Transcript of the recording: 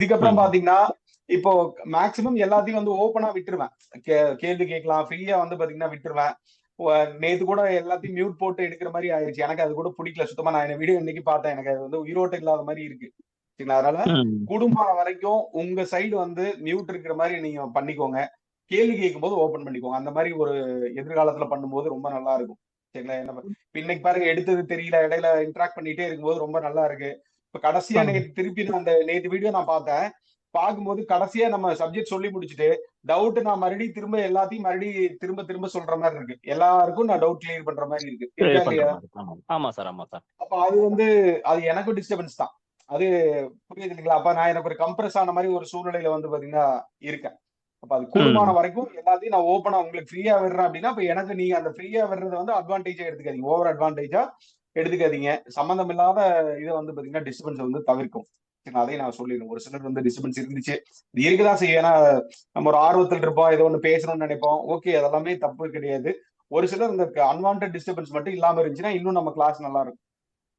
இதுக்கப்புறம். பாத்தீங்கன்னா இப்போ மேக்சிமம் எல்லாத்தையும் வந்து ஓப்பனா விட்டுருவேன். கேள்வி கேட்கலாம் ஃப்ரீயா வந்து பாத்தீங்கன்னா விட்டுருவேன். நேத்து கூட எல்லாத்தையும் மியூட் போட்டு எடுக்கிற மாதிரி ஆயிடுச்சு எனக்கு அது கூட பிடிக்கல. சுத்தமா நான் வீடியோ இன்னைக்கு பார்த்தேன். எனக்கு அது வந்து உயிரோட்டம் இல்லாத மாதிரி இருக்கு. சரிங்களா? அதனால. குடும்பம் வரைக்கும் உங்க சைடு வந்து மியூட் இருக்கிற மாதிரி நீங்க பண்ணிக்கோங்க. கேள்வி கேட்கும்போது ஓபன் பண்ணிக்கோங்க. அந்த மாதிரி ஒரு எதிர்காலத்துல பண்ணும்போது ரொம்ப நல்லா இருக்கும். சரிங்களா? என்ன இன்னைக்கு பாருங்க எடுத்தது தெரியல. இடையில இன்டராக்ட் பண்ணிட்டே இருக்கும்போது ரொம்ப நல்லா இருக்கு. இப்ப கடைசியா. நேத்து திருப்பி நான் அந்த நேத்து வீடியோ நான் பார்த்தேன். பார்க்கும்போது கடைசியா நம்ம சப்ஜெக்ட் சொல்லி முடிச்சுட்டு டவுட் நான் மறுபடியும் திரும்ப எல்லாத்தையும் மறுபடியும் திரும்ப திரும்ப சொல்ற மாதிரி இருக்கு. எல்லாருக்கும் நான் டவுட் கிளியர் பண்ற மாதிரி இருக்கு. ஆமா. சார் ஆமா சார் அப்ப அது வந்து அது எனக்கும் டிஸ்டர்பன்ஸ் தான். அது புரியுது இல்லைங்களா? அப்ப நான் எனக்கு ஒரு கம்ப்ரஸ் ஆன மாதிரி ஒரு சூழ்நிலையில வந்து பாத்தீங்கன்னா இருக்கேன். அப்ப அது கூடுமான வரைக்கும் எல்லாத்தையும் நான் ஓப்பனா உங்களுக்கு ஃப்ரீயா விடுறேன் அப்படின்னா அப்ப எனக்கு நீங்க அந்த ஃப்ரீயா விடுறத வந்து அட்வான்டேஜா எடுத்துக்காதீங்க. ஓவர் அட்வான்டேஜா எடுத்துக்காதீங்க. சம்மந்தம் இல்லாத இதை வந்து பாத்தீங்கன்னா டிஸ்டர்பன்ஸ் வந்து தவிர்க்கும். அதையும் நான் சொல்லிடுறேன் ஒரு சிலர் வந்து டிஸ்டர்பன்ஸ் இருந்துச்சு. இது இருக்குதான் செய்யும் ஏன்னா நம்ம ஒரு ஆர்வத்தில் இருப்போம் ஏதோ ஒன்று பேசணும்னு நினைப்போம். ஓகே அதெல்லாமே தப்பு கிடையாது. ஒரு சிலர் இந்த அன்வான்ட் டிஸ்டர்பன்ஸ் மட்டும் இல்லாம இருந்துச்சுன்னா இன்னும் நம்ம கிளாஸ் நல்லா இருக்கும்.